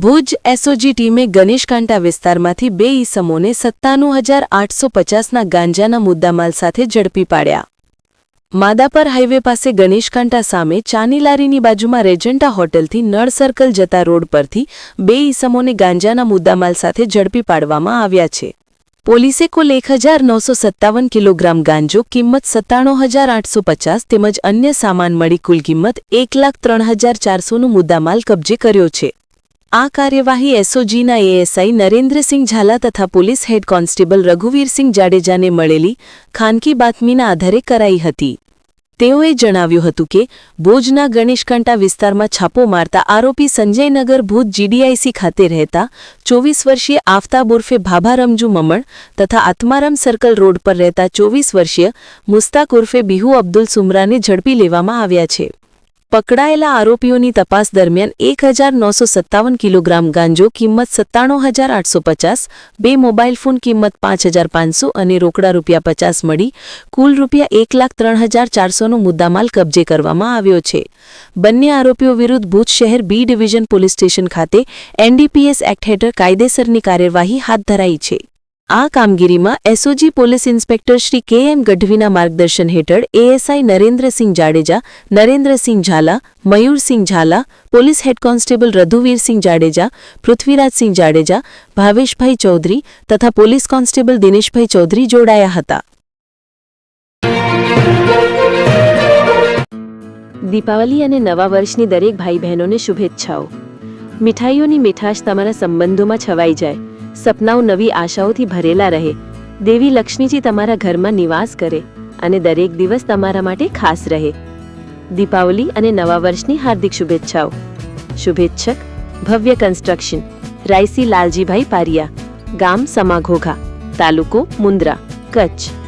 Bhuj SOG ટીમે ગણેશકાંટા વિસ્તારમાંથી બે ઈસમોને સત્તાણું હજાર આઠસો પચાસના ગાંજાના મુદ્દામાલ સાથે ઝડપી પાડ્યા. માદાપર હાઇવે પાસે ગણેશકાંટા સામે ચાનીલારીની બાજુમાં રેજન્ટા હોટલથી નળ સર્કલ જતા રોડ પરથી બે ઈસમોને ગાંજાના મુદ્દામાલ સાથે ઝડપી પાડવામાં આવ્યા છે. પોલીસે કુલ એક હજાર નવસો સત્તાવન કિલોગ્રામ ગાંજો, કિંમત સત્તાણું હજાર આઠસો પચાસ તેમજ અન્ય સામાન મળી કુલ કિંમત એક લાખ ત્રણ હજાર ચારસોનું મુદ્દામાલ કબજે કર્યો છે. આ કાર્યવાહી એસઓજીના એએસઆઈ નરેન્દ્રસિંહ ઝાલા તથા પોલીસ હેડ કોન્સ્ટેબલ રઘુવીરસિંહ જાડેજાને મળેલી ખાનગી બાતમીના આધારે કરાઈ હતી. તેઓએ જણાવ્યું હતું કે, ભુજના ગણેશકંટા વિસ્તારમાં છાપો મારતા આરોપી સંજયનગર ભુજ જીડીઆઈસી ખાતે રહેતા ચોવીસ વર્ષીય આફતાબ ઉર્ફે ભાભા રમજુ મમણ તથા આત્મારામ સર્કલ રોડ પર રહેતા ચોવીસ વર્ષીય મુસ્તાક ઉર્ફે બિહુ અબ્દુલ સુમરાને ઝડપી લેવામાં આવ્યા છે. પકડાયેલા આરોપીઓની તપાસ દરમિયાન એક હજાર નવસો સત્તાવન કિલોગ્રામ ગાંજો કિંમત સત્તાણું હજાર આઠસો પચાસ, બે મોબાઈલ ફોન કિંમત પાંચ હજાર પાંચસો અને રોકડા રૂપિયા પચાસ મળી. કુલ રૂપિયા એક લાખ ત્રણ હજાર ચારસોનો મુદ્દામાલ કબજે કરવામાં આવ્યો છે. બંને આરોપીઓ વિરુદ્ધ ભુજ શહેર બી ડિવિઝન પોલીસ સ્ટેશન ખાતે એનડીપીએસ એક્ટ હેઠળ કાયદેસરની કાર્યવાહી હાથ ધરાઈ છે. આ કામગીરીમાં એસઓજી પોલીસ ઇન્સ્પેક્ટર શ્રી કે એમ ગઢવીના માર્ગદર્શન હેઠળ ASI Narendrasinh Jadeja, Narendrasinh Zala, Mayursinh Zala, police head constable Raghuvirsinh Jadeja, Prithvirajsinh Jadeja, Bhaveshbhai Chaudhary તથા પોલીસ કોન્સ્ટેબલ દિનેશભાઈ ચૌધરી જોડાયા હતા. દીપાવલી અને નવા વર્ષની દરેક ભાઈ બહેનોને શુભેચ્છાઓ. મીઠાઈઓની મીઠાશ તમારા સંબંધોમાં છવાઈ જાય. સપનાઓ નવી આશાઓથી ભરેલા રહે. દેવી લક્ષ્મીજી તમારા ઘરમાં નિવાસ કરે અને દરેક દિવસ તમારા માટે ખાસ રહે. દીપાવલી અને નવા વર્ષની હાર્દિક શુભેચ્છાઓ. શુભેચ્છક, ભવ્ય કન્સ્ટ્રક્શન રાયસી લાલજીભાઈ પારિયા, ગામ સમાઘોઘા, તાલુકો મુન્દ્રા કચ્છ.